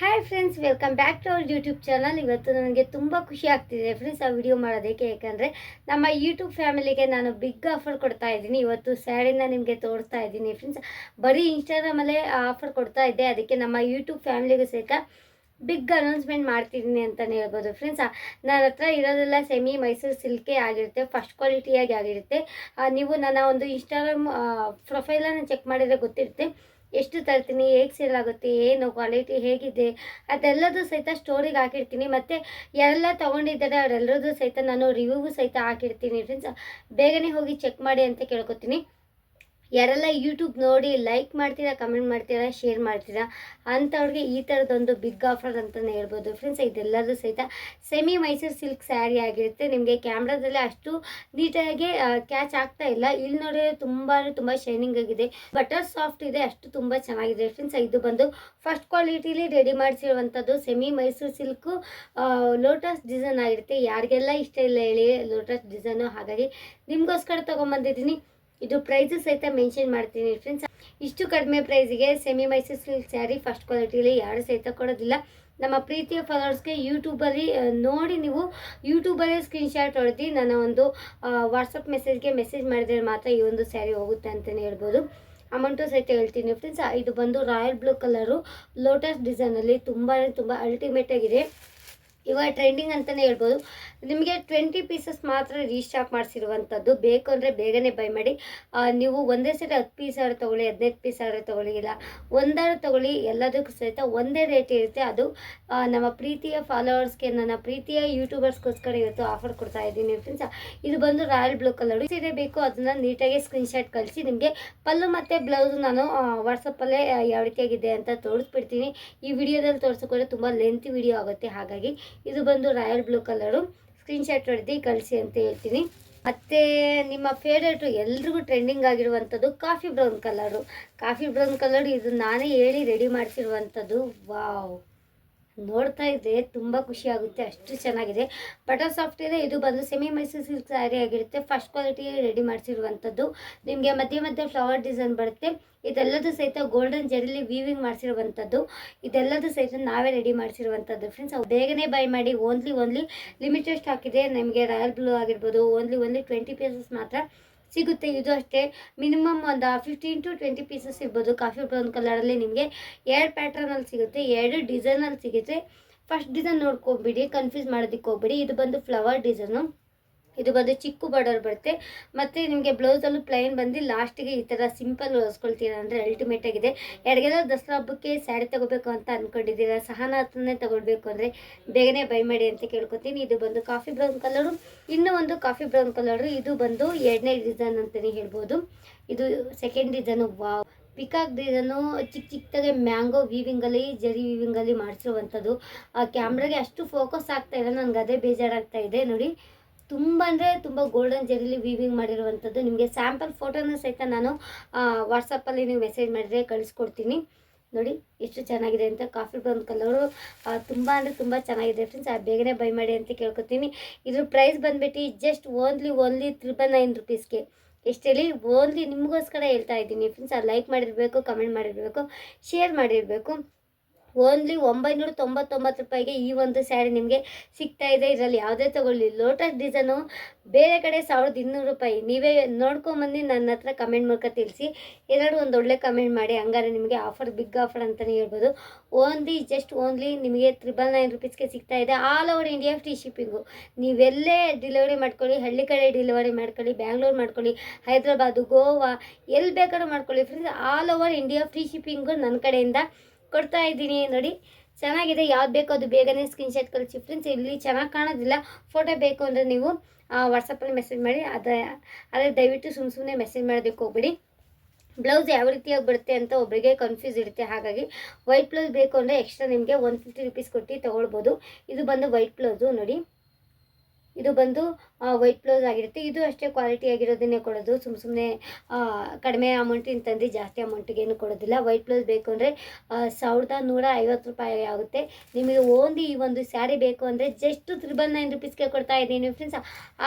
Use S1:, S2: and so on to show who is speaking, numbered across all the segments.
S1: Hi friends welcome back to our YouTube channel ಇವತ್ತು ನನಗೆ ತುಂಬ ಖುಷಿ ಆಗ್ತಿದೆ ಫ್ರೆಂಡ್ಸ್ ಆ ವಿಡಿಯೋ ಮಾಡೋದಕ್ಕೆ. ಯಾಕಂದರೆ ನಮ್ಮ ಯೂಟ್ಯೂಬ್ ಫ್ಯಾಮಿಲಿಗೆ ನಾನು ಬಿಗ್ ಆಫರ್ ಕೊಡ್ತಾ ಇದ್ದೀನಿ. ಇವತ್ತು ಸ್ಯಾರಿನ ನಿಮಗೆ ತೋರಿಸ್ತಾ ಇದ್ದೀನಿ ಫ್ರೆಂಡ್ಸ್ ಬರೀ ಇನ್ಸ್ಟಾಗ್ರಾಮಲ್ಲೇ ಆಫರ್ ಕೊಡ್ತಾ ಇದ್ದೆ. ಅದಕ್ಕೆ ನಮ್ಮ ಯೂಟ್ಯೂಬ್ ಫ್ಯಾಮಿಲಿಗೂ ಸಹಿತ ಬಿಗ್ ಅನೌನ್ಸ್ಮೆಂಟ್ ಮಾಡ್ತಿದ್ದೀನಿ ಅಂತಲೇ ಹೇಳ್ಬೋದು ಫ್ರೆಂಡ್ಸ್ ನನ್ನ ಹತ್ರ ಇರೋದೆಲ್ಲ ಸೆಮಿ ಮೈಸೂರು ಸಿಲ್ಕೇ ಆಗಿರುತ್ತೆ. ಫಸ್ಟ್ ಕ್ವಾಲಿಟಿಯಾಗಿ ಆಗಿರುತ್ತೆ. ನೀವು ನನ್ನ ಒಂದು ಇನ್ಸ್ಟಾಗ್ರಾಮ್ ಪ್ರೊಫೈಲನ್ನು ಚೆಕ್ ಮಾಡಿದರೆ ಗೊತ್ತಿರುತ್ತೆ. ಎಷ್ಟು ತರ್ತೀನಿ, ಹೇಗೆ ಸೇಲ್ ಆಗುತ್ತೆ, ಏನು ಕ್ವಾಲಿಟಿ ಹೇಗಿದೆ, ಅದೆಲ್ಲದೂ ಸಹಿತ ಸ್ಟೋರಿಗೆ ಹಾಕಿರ್ತೀನಿ. ಮತ್ತು ಯಾರೆಲ್ಲ ತೊಗೊಂಡಿದ್ದಾರೆ ಅವರೆಲ್ಲರದ್ದು ಸಹಿತ ನಾನು ರಿವ್ಯೂಗೂ ಸಹಿತ ಹಾಕಿರ್ತೀನಿ. ಫ್ರೆಂಡ್ಸ್ ಬೇಗನೆ ಹೋಗಿ ಚೆಕ್ ಮಾಡಿ ಅಂತ ಕೇಳ್ಕೊತೀನಿ. ಯಾರೆಲ್ಲ ಯೂಟ್ಯೂಬ್ ನೋಡಿ ಲೈಕ್ ಮಾಡ್ತೀರಾ ಕಮೆಂಟ್ ಮಾಡ್ತೀರಾ ಶೇರ್ ಮಾಡ್ತೀರಾ ಅಂಥವ್ರಿಗೆ ಈ ಥರದೊಂದು ಬಿಗ್ ಆಫರ್ ಅಂತಲೇ ಹೇಳ್ಬೋದು. ಫ್ರೆಂಡ್ಸ್ ಇದೆಲ್ಲದೂ ಸಹಿತ ಸೆಮಿ ಮೈಸೂರು ಸಿಲ್ಕ್ ಸ್ಯಾರಿ ಆಗಿರುತ್ತೆ. ನಿಮಗೆ ಕ್ಯಾಮ್ರಾದಲ್ಲಿ ಅಷ್ಟು ನೀಟಾಗಿ ಕ್ಯಾಚ್ ಆಗ್ತಾ ಇಲ್ಲ. ಇಲ್ಲಿ ನೋಡಿದ್ರೆ ತುಂಬ ತುಂಬ ಶೈನಿಂಗ್ ಆಗಿದೆ. ಬಟರ್ ಸಾಫ್ಟ್ ಇದೆ, ಅಷ್ಟು ತುಂಬ ಚೆನ್ನಾಗಿದೆ. ಫ್ರೆಂಡ್ಸ್ ಇದು ಬಂದು ಫಸ್ಟ್ ಕ್ವಾಲಿಟಿಲಿ ready ಮಾಡಿಸಿರುವಂಥದ್ದು semi Mysore silk lotus design ಆಗಿರುತ್ತೆ. ಯಾರಿಗೆಲ್ಲ ಇಷ್ಟ ಇಲ್ಲ ಹೇಳಿ ಲೋಟಸ್ ಡಿಸೈನು ಹಾಗಾಗಿ ನಿಮಗೋಸ್ಕರ ತೊಗೊಂಬಂದಿದ್ದೀನಿ. ಇದು ಪ್ರೈಸ್ ಸಹಿತ ಮೆನ್ಷನ್ ಮಾಡ್ತೀನಿ ಫ್ರೆಂಡ್ಸ್ ಇಷ್ಟು ಕಡಿಮೆ ಪ್ರೈಸಿಗೆ semi Mysore silk saree first ಕ್ವಾಲಿಟಿಲಿ ಯಾರು ಸಹಿತ ಕೊಡೋದಿಲ್ಲ. ನಮ್ಮ ಪ್ರೀತಿಯ ಫಾಲೋವರ್ಸ್ಗೆ ಯೂಟ್ಯೂಬಲ್ಲಿ ನೋಡಿ ನೀವು ಯೂಟ್ಯೂಬಲ್ಲೇ ಸ್ಕ್ರೀನ್ಶಾಟ್ ಹೊಡೆದು ನನ್ನ ಒಂದು ವಾಟ್ಸಪ್ ಮೆಸೇಜ್ಗೆ ಮೆಸೇಜ್ ಮಾಡಿದರೆ ಮಾತ್ರ ಈ ಒಂದು ಸ್ಯಾರಿ ಹೋಗುತ್ತೆ ಅಂತಲೇ ಹೇಳ್ಬೋದು. ಅಮೌಂಟು ಸಹಿತ ಹೇಳ್ತೀನಿ ಫ್ರೆಂಡ್ಸ್ ಇದು ಬಂದು ರಾಯಲ್ ಬ್ಲೂ ಕಲರು ಲೋಟಸ್ ಡಿಸೈನಲ್ಲಿ ತುಂಬಾ ತುಂಬ ಅಲ್ಟಿಮೇಟ್ ಆಗಿದೆ. ಇವಾಗ ಟ್ರೆಂಡಿಂಗ್ ಅಂತಲೇ ಹೇಳ್ಬೋದು. ನಿಮಗೆ ಟ್ವೆಂಟಿ ಪೀಸಸ್ ಮಾತ್ರ ರೀಸ್ಟಾಕ್ ಮಾಡಿಸಿರುವಂಥದ್ದು ಬೇಕು ಅಂದರೆ ಬೇಗನೆ ಬೈ ಮಾಡಿ. ನೀವು ಒಂದೇ ಸರಿ ಹತ್ತು ಪೀಸ್ ಆದ್ರೆ ತೊಗೊಳ್ಳಿ, ಹದಿನೈದು ಪೀಸ್ ಆದರೆ ತೊಗೊಳ್ಳಿ, ಇಲ್ಲ ತೊಗೊಳ್ಳಿ, ಎಲ್ಲದಕ್ಕೂ ಸಹಿತ ಒಂದೇ ರೇಟ್ ಇರುತ್ತೆ. ಅದು ನಮ್ಮ ಪ್ರೀತಿಯ ಫಾಲೋವರ್ಸ್ಗೆ ನನ್ನ ಪ್ರೀತಿಯ ಯೂಟ್ಯೂಬರ್ಸ್ಗೋಸ್ಕರ ಇವತ್ತು ಆಫರ್ ಕೊಡ್ತಾ ಇದ್ದೀನಿ ಫ್ರೆಂಡ್ಸ್ ಇದು ಬಂದು ರಾಯಲ್ ಬ್ಲೂ ಕಲರ್ ಸೀರೆ ಬೇಕು, ಅದನ್ನು ನೀಟಾಗಿ ಸ್ಕ್ರೀನ್ಶಾಟ್ ಕಳಿಸಿ. ನಿಮಗೆ ಪಲ್ಲು ಮತ್ತು ಬ್ಲೌಸ್ ನಾನು ವಾಟ್ಸಪ್ಪಲ್ಲೇ ಯಾವ ರೀತಿಯಾಗಿದೆ ಅಂತ ತೋರಿಸ್ಬಿಡ್ತೀನಿ. ಈ ವಿಡಿಯೋದಲ್ಲಿ ತೋರಿಸ್ಕೊಂಡ್ರೆ ತುಂಬ ಲೆಂತ್ ವಿಡಿಯೋ ಆಗುತ್ತೆ. ಹಾಗಾಗಿ ಇದು ಬಂದು ರಾಯಲ್ ಬ್ಲೂ ಕಲರು. ಸ್ಕ್ರೀನ್ಶಾಟ್ ಹೊಡೆದು ಕಳಿಸಿ ಅಂತ ಹೇಳ್ತೀನಿ. ಮತ್ತು ನಿಮ್ಮ ಫೇವ್ರೇಟು ಎಲ್ರಿಗೂ ಟ್ರೆಂಡಿಂಗ್ ಆಗಿರುವಂಥದ್ದು coffee brown colour. Coffee brown colour ಇದು ನಾನೇ ಹೇಳಿ ರೆಡಿ ಮಾಡಿಸಿರುವಂಥದ್ದು. ವಾವ್. ನೋಡ್ತಾ ಇದ್ದೆ ತುಂಬ ಖುಷಿ ಆಗುತ್ತೆ, ಅಷ್ಟು ಚೆನ್ನಾಗಿದೆ. ಬಟರ್ ಸಾಫ್ಟ್ ಇದೆ, ಇದು ಬಂದು ಸೆಮಿ ಮೈಸೂರು ಸಿಲ್ಕ್ ಸ್ಯಾರಿ ಆಗಿರುತ್ತೆ. ಫಸ್ಟ್ ಕ್ವಾಲಿಟಿ ರೆಡಿ ಮಾಡಿಸಿರುವಂಥದ್ದು. ನಿಮಗೆ ಮಧ್ಯೆ ಮಧ್ಯೆ ಫ್ಲವರ್ ಡಿಸೈನ್ ಬರುತ್ತೆ. ಇದೆಲ್ಲದೂ ಸಹಿತ ಗೋಲ್ಡನ್ ಜರಿಲಿ ವೀವಿಂಗ್ ಮಾಡಿಸಿರುವಂಥದ್ದು. ಇದೆಲ್ಲದೂ ಸಹಿತ ನಾವೇ ರೆಡಿ ಮಾಡಿಸಿರುವಂಥದ್ದು. ಫ್ರೆಂಡ್ಸ್ ಅವು ಬೇಗನೆ ಬೈ ಮಾಡಿ ಓನ್ಲಿ ಓನ್ಲಿ ಲಿಮಿಟೆಡ್ ಸ್ಟಾಕ್ ಇದೆ. ನಿಮಗೆ ರಾಯಲ್ ಬ್ಲೂ ಆಗಿರ್ಬೋದು ಓನ್ಲಿ ಓನ್ಲಿ ಟ್ವೆಂಟಿ ಪೀಸಸ್ ಮಾತ್ರ. ಸಿಗುತ್ತೆ. ಇದು ಅಷ್ಟೇ. ಮಿನಿಮಮ್ ಒಂದು ಫಿಫ್ಟೀನ್ ಟು ಟ್ವೆಂಟಿ ಪೀಸಸ್ ಇರ್ಬೋದು ಕಾಫಿ ಬ್ರೌನ್ ಕಲರಲ್ಲಿ ನಿಮಗೆ ಎರಡು ಪ್ಯಾಟ್ರನಲ್ಲಿ ಸಿಗುತ್ತೆ, ಎರಡು ಡಿಸೈನಲ್ಲಿ ಸಿಗುತ್ತೆ. ಫಸ್ಟ್ ಡಿಸೈನ್ ನೋಡ್ಕೊಬಿಡಿ ಕನ್ಫ್ಯೂಸ್ ಮಾಡೋದಕ್ಕೆ ಹೋಗ್ಬಿಡಿ ಇದು ಬಂದು ಫ್ಲವರ್ ಡಿಸೈನು ಇದು ಬಂದು ಚಿಕ್ಕ ಬಾರ್ಡರ್ ಬರುತ್ತೆ. ಮತ್ತು ನಿಮಗೆ ಬ್ಲೌಸಲ್ಲೂ ಪ್ಲೈನ್ ಬಂದು ಲಾಸ್ಟಿಗೆ ಈ ಥರ ಸಿಂಪಲ್ ಹೊಲಿಸ್ಕೊಳ್ತೀರಾ ಅಂದರೆ ಅಲ್ಟಿಮೇಟ್ ಆಗಿದೆ. ದಸರಾ ಹಬ್ಬಕ್ಕೆ ಸ್ಯಾರಿ ತಗೋಬೇಕು ಅಂತ ಅಂದ್ಕೊಂಡಿದ್ದೀರಾ ಸಹನಾಥನೇ ತೊಗೊಳ್ಬೇಕು ಅಂದರೆ ಬೇಗನೆ ಬೈ ಮಾಡಿ ಅಂತ ಕೇಳ್ಕೊತೀನಿ. ಇದು ಬಂದು ಕಾಫಿ ಬ್ರೌನ್ ಕಲರು ಇನ್ನೂ ಒಂದು ಕಾಫಿ ಬ್ರೌನ್ ಕಲರು ಇದು ಬಂದು ಎರಡನೇ ಡಿಸೈನ್ ಅಂತಲೇ ಹೇಳ್ಬೋದು. ಇದು second design wow. Peacock design ಚಿಕ್ಕ ಚಿಕ್ಕದಾಗೆ ಮ್ಯಾಂಗೋ ವೀವಿಂಗಲ್ಲಿ ಜರಿ ವೀವಿಂಗಲ್ಲಿ ಮಾಡಿಸಿರುವಂಥದ್ದು. ಆ ಕ್ಯಾಮ್ರಾಗೆ ಅಷ್ಟು ಫೋಕಸ್ ಆಗ್ತಾ ಇಲ್ಲ. ನನಗೆ ಅದೇ ಬೇಜಾರಾಗ್ತಾ ಇದೆ. ನೋಡಿ. ತುಂಬ ಅಂದರೆ ತುಂಬ ಗೋಲ್ಡನ್ ಜರಿಲಿ ವೀವಿಂಗ್ ಮಾಡಿರುವಂಥದ್ದು. ನಿಮಗೆ ಸ್ಯಾಂಪಲ್ ಫೋಟೋನ ಸಹಿತ ನಾನು ವಾಟ್ಸಪ್ಪಲ್ಲಿ ನೀವು ಮೆಸೇಜ್ ಮಾಡಿದರೆ ಕಳಿಸ್ಕೊಡ್ತೀನಿ. ನೋಡಿ, ಎಷ್ಟು ಚೆನ್ನಾಗಿದೆ ಅಂತ ಕಾಫಿ ಬ್ರೌನ್ ಕಲರು ತುಂಬ ಅಂದರೆ ತುಂಬ ಚೆನ್ನಾಗಿದೆ ಫ್ರೆಂಡ್ಸ್ ಬೇಗನೆ ಬೈ ಮಾಡಿ ಅಂತ ಕೇಳ್ಕೊತೀನಿ. ಇದ್ರ ಪ್ರೈಸ್ ಬಂದುಬಿಟ್ಟು just only only triple nine ರುಪೀಸ್ಗೆ ಎಷ್ಟೇಳಿ ಓನ್ಲಿ ನಿಮಗೋಸ್ಕರ ಹೇಳ್ತಾ ಇದ್ದೀನಿ ಫ್ರೆಂಡ್ಸ್ ಅದು ಲೈಕ್ ಮಾಡಿರಬೇಕು ಕಮೆಂಟ್ ಮಾಡಿರಬೇಕು ಶೇರ್ ಮಾಡಿರಬೇಕು. ಓನ್ಲಿ ಒಂಬೈನೂರ ತೊಂಬತ್ತೊಂಬತ್ತು ರೂಪಾಯಿಗೆ ಈ ಒಂದು ಸ್ಯಾರಿ ನಿಮಗೆ ಸಿಗ್ತಾ ಇದೆ. ಇದರಲ್ಲಿ ಯಾವುದೇ ತಗೊಳ್ಳಿ. ಲೋಟಸ್ ಡಿಸೈನು ಬೇರೆ ಕಡೆ ಸಾವಿರದ ಇನ್ನೂರು ರೂಪಾಯಿ. ನೀವೇ ನೋಡ್ಕೊಂಬಂದು ನನ್ನ ಹತ್ರ ಕಮೆಂಟ್ ಮೂಲಕ ತಿಳಿಸಿ. ಎರಡು ಒಂದು ಒಳ್ಳೆ ಕಮೆಂಟ್ ಮಾಡಿ. ಹಂಗಾರೆ ನಿಮಗೆ ಆಫರ್ ಬಿಗ್ ಆಫರ್ ಅಂತಲೇ ಹೇಳ್ಬೋದು. ಓನ್ಲಿ ಜಸ್ಟ್ ಓನ್ಲಿ ನಿಮಗೆ ತ್ರಿಬಲ್ ನೈನ್ ರುಪೀಸ್ಗೆ ಸಿಗ್ತಾ ಇದೆ. All over India free shipping ನೀವೆಲ್ಲೇ delivery ಮಾಡ್ಕೊಳ್ಳಿ, ಹಳ್ಳಿ ಕಡೆ ಡಿಲಿವರಿ ಮಾಡ್ಕೊಳ್ಳಿ ಬ್ಯಾಂಗ್ಳೂರು ಮಾಡ್ಕೊಳ್ಳಿ, ಹೈದ್ರಾಬಾದು, ಗೋವಾ, ಎಲ್ಲಿ ಬೇಕಾದ್ರೂ ಮಾಡ್ಕೊಳ್ಳಿ. Friends all over India free shipping ನನ್ನ ಕಡೆಯಿಂದ ಕೊಡ್ತಾ ಇದ್ದೀನಿ ನೋಡಿ. ಚೆನ್ನಾಗಿದೆ. ಯಾವ್ದು ಬೇಕೋ ಅದು ಬೇಗನೆ ಸ್ಕ್ರೀನ್ ಶಾಟ್ ಕಳಿಸಿ. ಫ್ರೆಂಡ್ಸ್ ಇಲ್ಲಿ ಚೆನ್ನಾಗಿ ಕಾಣೋದಿಲ್ಲ. ಫೋಟೋ ಬೇಕು ಅಂದರೆ ನೀವು ವಾಟ್ಸಪ್ಪಲ್ಲಿ ಮೆಸೇಜ್ ಮಾಡಿ. ಅದ, ಅದೇ ದಯವಿಟ್ಟು ಸುಮ್ಮ ಸುಮ್ಮನೆ ಮೆಸೇಜ್ ಮಾಡೋದಕ್ಕೆ ಹೋಗ್ಬೇಡಿ. ಬ್ಲೌಸ್ ಯಾವ ರೀತಿಯಾಗಿ ಬರುತ್ತೆ ಅಂತ ಒಬ್ಬರಿಗೆ ಕನ್ಫ್ಯೂಸ್ ಇರುತ್ತೆ. ಹಾಗಾಗಿ ವೈಟ್ ಬ್ಲೌಸ್ ಬೇಕು ಅಂದರೆ ಎಕ್ಸ್ಟ್ರಾ ನಿಮಗೆ ಒನ್ ಫಿಫ್ಟಿ ರುಪೀಸ್ ಕೊಟ್ಟು ತೊಗೊಳ್ಬೋದು. ಇದು ಬಂದು ವೈಟ್ ಬ್ಲೌಸು ನೋಡಿ. ಇದು ಬಂದು ವೈಟ್ ಬ್ಲೌಸ್ ಆಗಿರುತ್ತೆ. ಇದು ಅಷ್ಟೇ ಕ್ವಾಲಿಟಿ ಆಗಿರೋದನ್ನೇ ಕೊಡೋದು. ಸುಮ್ಮ ಸುಮ್ಮನೆ ಕಡಿಮೆ ಅಮೌಂಟಿನ ತಂದು ಜಾಸ್ತಿ ಅಮೌಂಟಿಗೇನು ಕೊಡೋದಿಲ್ಲ. ವೈಟ್ ಬ್ಲೌಸ್ ಬೇಕು ಅಂದರೆ ಸಾವಿರದ ನೂರ ಐವತ್ತು ರೂಪಾಯಿ ಆಗುತ್ತೆ. ನಿಮಗೆ ಓನ್ಲಿ ಈ ಒಂದು ಸ್ಯಾರಿ ಬೇಕು ಅಂದರೆ ಜಸ್ಟ್ ತ್ರಿಬಲ್ ನೈನ್ ರುಪೀಸ್ಗೆ ಕೊಡ್ತಾ ಇದ್ದೀನಿ. Friends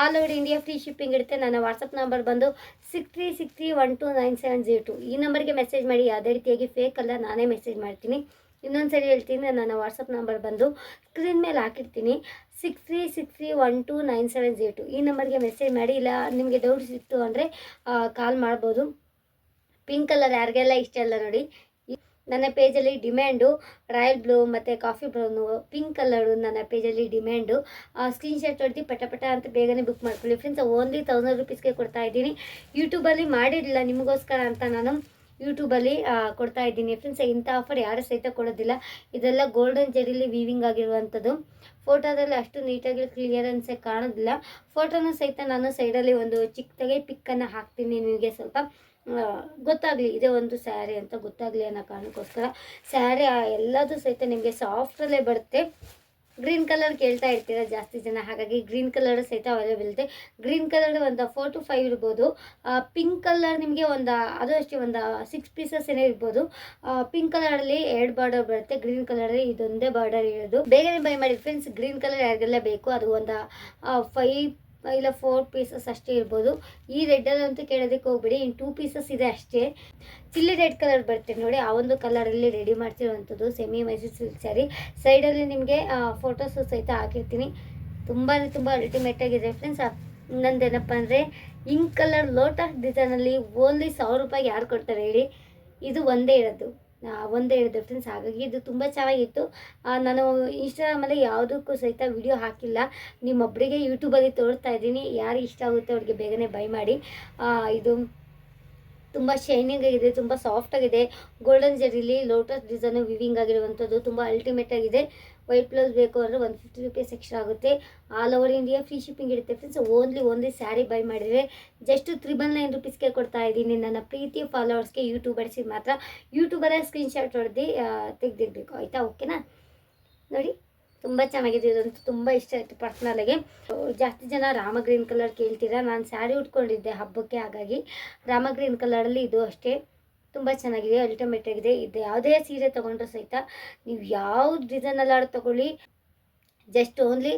S1: all over India free shipping ಇರುತ್ತೆ. ನನ್ನ ವಾಟ್ಸಪ್ ನಂಬರ್ ಬಂದು six three six three one two nine seven zero two ಈ ನಂಬರ್ಗೆ ಮೆಸೇಜ್ ಮಾಡಿ. ಯಾವುದೇ ರೀತಿಯಾಗಿ ಫೇಕ್ ಅಲ್ಲ, ನಾನೇ ಮೆಸೇಜ್ ಮಾಡ್ತೀನಿ. ಇನ್ನೊಂದು ಸರಿ ಹೇಳ್ತೀನಿ, ನನ್ನ ವಾಟ್ಸಪ್ ನಂಬರ್ ಬಂದು ಸ್ಕ್ರೀನ್ ಮೇಲೆ ಹಾಕಿರ್ತೀನಿ. Six three six three one two nine seven zero two ಈ ನಂಬರ್ಗೆ ಮೆಸೇಜ್ ಮಾಡಿ, ಇಲ್ಲ ನಿಮಗೆ ಡೌಟ್ ಸಿಕ್ತು ಅಂದರೆ ಕಾಲ್ ಮಾಡ್ಬೋದು. ಪಿಂಕ್ ಕಲರ್ ಯಾರಿಗೆಲ್ಲ ಇಷ್ಟ ಇಲ್ಲ ನೋಡಿ. ನನ್ನ ಪೇಜಲ್ಲಿ ಡಿಮ್ಯಾಂಡು ರಾಯಲ್ ಬ್ಲೂ ಮತ್ತು ಕಾಫಿ ಬ್ರೌನು ಪಿಂಕ್ ಕಲರು ನನ್ನ ಪೇಜಲ್ಲಿ ಡಿಮ್ಯಾಂಡು ಸ್ಕ್ರೀನ್ಶಾಟ್ ಹೊಡೆದು ಪಟ ಪಟ ಅಂತ ಬೇಗನೆ ಬುಕ್ ಮಾಡ್ಕೊಳ್ಳಿ. ಫ್ರೆಂಡ್ಸ್ ಓನ್ಲಿ ತೌಸಂಡ್ ರುಪೀಸ್ಗೆ ಕೊಡ್ತಾ ಇದ್ದೀನಿ. ಯೂಟ್ಯೂಬಲ್ಲಿ ಮಾಡಿರಲಿಲ್ಲ ನಿಮಗೋಸ್ಕರ ಅಂತ ನಾನು. ಯೂಟ್ಯೂಬಲ್ಲಿ ಕೊಡ್ತಾ ಇದ್ದೀನಿ. ಫ್ರೆಂಡ್ಸ್ ಇಂಥ ಆಫರ್ ಯಾರು ಸಹಿತ ಕೊಡೋದಿಲ್ಲ. ಇದೆಲ್ಲ ಗೋಲ್ಡನ್ ಜರಿಲಿ ವೀವಿಂಗ್ ಆಗಿರುವಂಥದ್ದು. ಫೋಟೋದಲ್ಲಿ ಅಷ್ಟು ನೀಟಾಗಿ ಕ್ಲಿಯರೆನ್ಸೇ ಕಾಣೋದಿಲ್ಲ. ಫೋಟೋನ ಸಹಿತ ನಾನು ಸೈಡಲ್ಲಿ ಒಂದು ಚಿಕ್ಕದಾಗಿ ಪಿಕ್ಕನ್ನು ಹಾಕ್ತೀನಿ ನಿಮಗೆ ಸ್ವಲ್ಪ ಗೊತ್ತಾಗಲಿ. ಇದೇ ಒಂದು ಸ್ಯಾರಿ ಅಂತ ಗೊತ್ತಾಗಲಿ ಅನ್ನೋ ಕಾರಣಕ್ಕೋಸ್ಕರ. ಸ್ಯಾರಿ ಎಲ್ಲದೂ ಸಹಿತ ನಿಮಗೆ ಸಾಫ್ಟಲ್ಲೇ ಬರುತ್ತೆ. ಗ್ರೀನ್ ಕಲರ್ ಕೇಳ್ತಾ ಇರ್ತೀರ ಜಾಸ್ತಿ ಜನ, ಹಾಗಾಗಿ ಗ್ರೀನ್ ಕಲರ್ ಸಹಿತ ಅವೈಲೇಬಲ್ ಇದೆ. ಗ್ರೀನ್ ಕಲರ್ ಒಂದು ಫೋರ್ ಟು ಫೈವ್ ಇರ್ಬೋದು. ಪಿಂಕ್ ಕಲರ್ ನಿಮಗೆ ಒಂದು, ಅದು ಅಷ್ಟೇ ಒಂದು ಸಿಕ್ಸ್ ಪೀಸಸ್ ಏನೇ ಇರ್ಬೋದು. ಪಿಂಕ್ ಕಲರಲ್ಲಿ ಎರಡು ಬಾರ್ಡರ್ ಬರುತ್ತೆ. ಗ್ರೀನ್ ಕಲರಲ್ಲಿ ಇದೊಂದೇ ಬಾರ್ಡರ್ ಇರೋದು. ಬೇಗನೆ ಬೈ ಮಾಡಿ ಫ್ರೆಂಡ್ಸ್ ಗ್ರೀನ್ ಕಲರ್ ಯಾರಿಗೆಲ್ಲ ಬೇಕು, ಅದು ಒಂದು ಫೈವ್ ಇಲ್ಲ ಫೋರ್ ಪೀಸಸ್ ಅಷ್ಟೇ ಇರ್ಬೋದು. ಈ ರೆಡ್ಡಲ್ಲಂತೂ ಕೇಳೋದಕ್ಕೆ ಹೋಗ್ಬೇಡಿ ಇನ್ನು ಟೂ ಪೀಸಸ್ ಇದೆ ಅಷ್ಟೇ. ಚಿಲ್ಲಿ ರೆಡ್ ಕಲರ್ ಬರುತ್ತೆ ನೋಡಿ, ಆ ಒಂದು ಕಲರಲ್ಲಿ ರೆಡಿ ಮಾಡ್ತಿರುವಂಥದ್ದು ಸೆಮಿ ಮೈಸೂರು ಸಿಲ್ಕ್ ಸ್ಯಾರಿ ಸೈಡಲ್ಲಿ ನಿಮಗೆ ಫೋಟೋಸು ಸಹಿತ ಹಾಕಿರ್ತೀನಿ. ತುಂಬಾ ತುಂಬ ಅಲ್ಟಿಮೇಟ್ ಆಗಿದೆ ಫ್ರೆಂಡ್ಸ್ ನಂದೇನಪ್ಪ ಅಂದರೆ ಇಂಕ್ ಕಲರ್ ಲೋಟಸ್ ಡಿಸೈನಲ್ಲಿ ಓನ್ಲಿ ಸಾವಿರ ರೂಪಾಯಿಗೆ ಯಾರು ಕೊಡ್ತಾರೆ ಹೇಳಿ? ಇದು ಒಂದೇ ಇರೋದು. ಒಂದೇ ಹೇಳಿದ್ರೆ ಫ್ರೆಂಡ್ಸ್ ಹಾಗಾಗಿ ಇದು ತುಂಬ ಚೆನ್ನಾಗಿತ್ತು. ನಾನು ಇನ್ಸ್ಟಾಗ್ರಾಮಲ್ಲಿ ಯಾವುದಕ್ಕೂ ಸಹಿತ ವಿಡಿಯೋ ಹಾಕಿಲ್ಲ. ನಿಮ್ಮೊಬ್ಬರಿಗೆ ಯೂಟ್ಯೂಬಲ್ಲಿ ತೋರಿಸ್ತಾ ಇದ್ದೀನಿ. ಯಾರು ಇಷ್ಟ ಆಗುತ್ತೆ ಅವ್ರಿಗೆ ಬೇಗನೆ ಬೈ ಮಾಡಿ. ಇದು ತುಂಬ ಶೈನಿಂಗ್ ಆಗಿದೆ, ತುಂಬ ಸಾಫ್ಟ್ ಆಗಿದೆ. ಗೋಲ್ಡನ್ ಜರಿಲಿ ಲೋಟಸ್ ಡಿಸೈನು ವಿವಿಂಗ್ ಆಗಿರುವಂಥದ್ದು ತುಂಬ ಅಲ್ಟಿಮೇಟ್ ಆಗಿದೆ. ವೈಟ್ ಬ್ಲೌಸ್ ಬೇಕು ಅಂದರೆ ಒನ್ ಫಿಫ್ಟಿ ರುಪೀಸ್ ಎಕ್ಸ್ಟ್ರಾ ಆಗುತ್ತೆ. All over India free shipping ಇರುತ್ತೆ ಫ್ರೆಂಡ್ಸ್ ಓನ್ಲಿ ಒಂದೇ ಸ್ಯಾರಿ ಬೈ ಮಾಡಿದರೆ ಜಸ್ಟ್ ತ್ರಿಬಲ್ ನೈನ್ ರುಪೀಸ್ಗೆ ಕೊಡ್ತಾ ಇದ್ದೀನಿ ನನ್ನ ಪ್ರೀತಿ ಫಾಲೋವರ್ಸ್ಗೆ ಯೂಟ್ಯೂಬರ್ಸಿಗೆ ಮಾತ್ರ. ಯೂಟ್ಯೂಬರೇ ಸ್ಕ್ರೀನ್ಶಾಟ್ ಹೊಡೆದು ತೆಗೆದಿರಬೇಕು ಆಯಿತಾ? ಓಕೆನಾ ನೋಡಿ, ತುಂಬ ಚೆನ್ನಾಗಿದೆ. ಇದಂತೂ ತುಂಬ ಇಷ್ಟ ಆಯಿತು ಪರ್ಸ್ನಲಾಗಿ ಜಾಸ್ತಿ ಜನ ರಾಮ ಗ್ರೀನ್ ಕಲರ್ ಕೇಳ್ತೀರಾ? ನಾನು ಸ್ಯಾರಿ ಉಟ್ಕೊಂಡಿದ್ದೆ ಹಬ್ಬಕ್ಕೆ, ಹಾಗಾಗಿ. ರಾಮ ಗ್ರೀನ್ ಕಲರಲ್ಲಿ ಇದು ಅಷ್ಟೇ. ತುಂಬ ಚೆನ್ನಾಗಿದೆ ಅಲ್ಟಿಮೇಟ್ ಆಗಿದೆ. ಇದು ಯಾವುದೇ ಸೀರೆ ತೊಗೊಂಡ್ರೂ ಸಹಿತ ನೀವು ಯಾವ ಡಿಸೈನಲ್ಲಾದ್ರು ತಗೊಳ್ಳಿ. ಜಸ್ಟ್ ಓನ್ಲಿ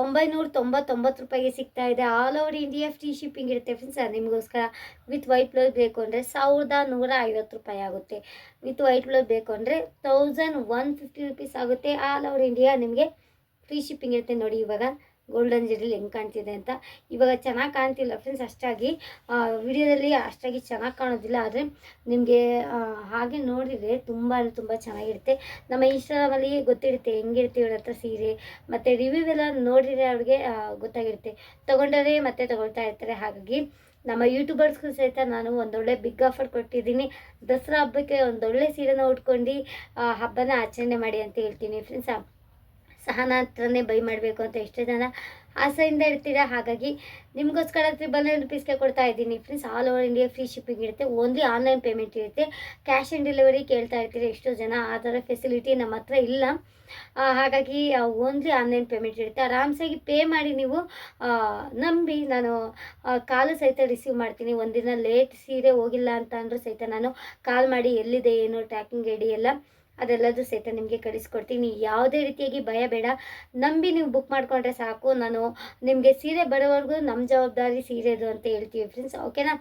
S1: ಒಂಬೈನೂರ ತೊಂಬತ್ತೊಂಬತ್ತು ರೂಪಾಯಿಗೆ ಸಿಗ್ತಾ ಇದೆ. All over India free shipping ಇರುತ್ತೆ ಫ್ರೆಂಡ್ಸ್ ನಿಮಗೋಸ್ಕರ ವಿತ್ ವೈಟ್ ಬ್ಲೌಸ್ ಬೇಕು ಅಂದರೆ ಸಾವಿರದ ನೂರ ಐವತ್ತು ರೂಪಾಯಿ ಆಗುತ್ತೆ. ವಿತ್ ವೈಟ್ ಬ್ಲೌಸ್ ಬೇಕು ಅಂದರೆ ತೌಸಂಡ್ ಒನ್ ಫಿಫ್ಟಿ ರುಪೀಸ್ ಆಗುತ್ತೆ. ಆಲ್ ಓವರ್ ಇಂಡಿಯಾ ನಿಮಗೆ ಫ್ರೀ ಶಿಪ್ಪಿಂಗ್ ಇರುತ್ತೆ ನೋಡಿ ಇವಾಗ. ಗೋಲ್ಡನ್ ಜೆರಿಲಿ ಹೆಂಗೆ ಕಾಣ್ತಿದೆ ಅಂತ. ಇವಾಗ ಚೆನ್ನಾಗಿ ಕಾಣ್ತಿಲ್ಲ ಫ್ರೆಂಡ್ಸ್ ಅಷ್ಟಾಗಿ ವಿಡಿಯೋದಲ್ಲಿ ಅಷ್ಟಾಗಿ ಚೆನ್ನಾಗಿ ಕಾಣೋದಿಲ್ಲ. ಆದರೆ ನಿಮಗೆ ಹಾಗೆ ನೋಡಿದರೆ ತುಂಬ ಅಂದರೆ ತುಂಬ ಚೆನ್ನಾಗಿರುತ್ತೆ. ನಮ್ಮ ಇನ್ಸ್ಟಾಗ್ರಾಮಲ್ಲಿ ಗೊತ್ತಿರುತ್ತೆ ಹೆಂಗಿರ್ತೀವಿ ಇವ್ರ ಹತ್ರ ಸೀರೆ. ಮತ್ತು ರಿವ್ಯೂ ಎಲ್ಲ ನೋಡಿದರೆ ಅವ್ರಿಗೆ ಗೊತ್ತಾಗಿರುತ್ತೆ. ತೊಗೊಂಡರೆ ಮತ್ತೆ ತೊಗೊಳ್ತಾ ಇರ್ತಾರೆ. ಹಾಗಾಗಿ ನಮ್ಮ ಯೂಟ್ಯೂಬರ್ಸ್ಗೂ ಸಹಿತ ನಾನು ಒಂದೊಳ್ಳೆ ಬಿಗ್ ಆಫರ್ ಕೊಟ್ಟಿದ್ದೀನಿ. ದಸರಾ ಹಬ್ಬಕ್ಕೆ ಒಂದೊಳ್ಳೆ ಸೀರೆನ ಉಟ್ಕೊಂಡು ಹಬ್ಬನ ಆಚರಣೆ ಮಾಡಿ ಅಂತ ಹೇಳ್ತೀನಿ ಫ್ರೆಂಡ್ಸ್ ಸಹನ ಹತ್ರನೇ ಬೈ ಮಾಡಬೇಕು ಅಂತ ಎಷ್ಟು ಜನ ಆಸೆಯಿಂದ ಇರ್ತೀರ, ಹಾಗಾಗಿ ನಿಮಗೋಸ್ಕರ ತ್ರಿಬಲ್ ನೈನ್ ರುಪೀಸ್ಗೆ ಕೊಡ್ತಾ ಇದ್ದೀನಿ friends. All over India free shipping ಇರುತ್ತೆ. ಓನ್ಲಿ ಆನ್ಲೈನ್ ಪೇಮೆಂಟ್ ಇರುತ್ತೆ. ಕ್ಯಾಶ್ ಆನ್ ಡೆಲಿವರಿ ಕೇಳ್ತಾ ಇರ್ತೀರಿ. ಎಷ್ಟೋ ಜನ ಆ ಥರ ಫೆಸಿಲಿಟಿ ನಮ್ಮ ಹತ್ರ ಇಲ್ಲ. ಹಾಗಾಗಿ ಓನ್ಲಿ ಆನ್ಲೈನ್ ಪೇಮೆಂಟ್ ಇರುತ್ತೆ. ಆರಾಮ್ಸಾಗಿ ಪೇ ಮಾಡಿ ನೀವು ನಂಬಿ ನಾನು ಕಾಲು ಸಹಿತ ರಿಸೀವ್ ಮಾಡ್ತೀನಿ. ಒಂದಿನ ಲೇಟ್ ಸೀರೆ ಹೋಗಿಲ್ಲ ಅಂತ ಅಂದರೂ ಸಹಿತ ನಾನು ಕಾಲ್ ಮಾಡಿ ಎಲ್ಲಿದೆ, ಏನು ಟ್ರ್ಯಾಕಿಂಗ್ ಐಡಿ ಎಲ್ಲ ಅದೆಲ್ಲದೂ ಸಹಿತ ನಿಮಗೆ ಕಳಿಸ್ಕೊಡ್ತೀನಿ. ಯಾವುದೇ ರೀತಿಯಾಗಿ ಭಯ ಬೇಡ. ನಂಬಿ ನೀವು ಬುಕ್ ಮಾಡಿಕೊಂಡ್ರೆ ಸಾಕು. ನಾನು ನಿಮಗೆ ಸೀರೆ ಬರೋವರೆಗೂ ನಮ್ಮ ಜವಾಬ್ದಾರಿ ಸೀರೆದು ಅಂತ ಹೇಳ್ತೀವಿ ಫ್ರೆಂಡ್ಸ್ ಓಕೆನಾ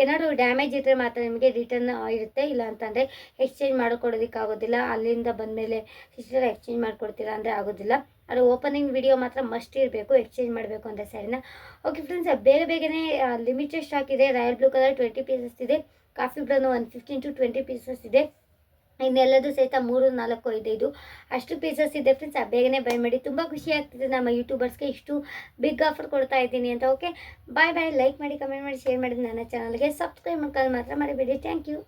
S1: ಏನಾದರೂ ಡ್ಯಾಮೇಜ್ ಇದ್ದರೆ ಮಾತ್ರ ನಿಮಗೆ ರಿಟರ್ನ್ ಇರುತ್ತೆ. ಇಲ್ಲ ಅಂತಂದರೆ ಎಕ್ಸ್ಚೇಂಜ್ ಮಾಡಿಕೊಡೋದಕ್ಕಾಗೋದಿಲ್ಲ ಅಲ್ಲಿಂದ ಬಂದಮೇಲೆ ಸಿಸ್ಟರ್ ಎಕ್ಸ್ಚೇಂಜ್ ಮಾಡಿಕೊಡ್ತೀರಾ ಅಂದರೆ ಆಗೋದಿಲ್ಲ. ಅದು ಓಪನಿಂಗ್ ವಿಡಿಯೋ ಮಾತ್ರ ಮಸ್ಟ್ ಇರಬೇಕು. ಎಕ್ಸ್ಚೇಂಜ್ ಮಾಡಬೇಕು ಅಂದರೆ ಸ್ಯಾರಿನ ಓಕೆ ಫ್ರೆಂಡ್ಸ್ ಬೇಗ ಬೇಗನೆ ಲಿಮಿಟೆಡ್ ಸ್ಟಾಕ್ ಇದೆ. Royal blue colour twenty pieces ಇದೆ. Coffee brown one fifteen to twenty pieces ಇದೆ. ಇನ್ನೆಲ್ಲದೂ ಸಹಿತ ಮೂರು, ನಾಲ್ಕು ಐದೈದು ಅಷ್ಟು ಪೀಸಸ್ ಇದೆ ಫ್ರೆಂಡ್ಸ್ ಬೇಗನೆ ಬೈ ಮಾಡಿ. ತುಂಬ ಖುಷಿ ಆಗ್ತಿದೆ ನಮ್ಮ ಯೂಟ್ಯೂಬರ್ಸ್ಗೆ ಇಷ್ಟು ಬಿಗ್ ಆಫರ್ ಕೊಡ್ತಾ ಇದ್ದೀನಿ ಅಂತ. ಓಕೆ ಬಾಯ್ ಬಾಯ್ ಲೈಕ್ ಮಾಡಿ ಕಮೆಂಟ್ ಮಾಡಿ ಶೇರ್ ಮಾಡಿ ನನ್ನ ಚಾನಲ್ಗೆ ಸಬ್ಸ್ಕ್ರೈಬ್ ಮಾಡ್ಕೊಂಡು ಮಾತ್ರ ಮರಿಬೇಡಿ. Thank you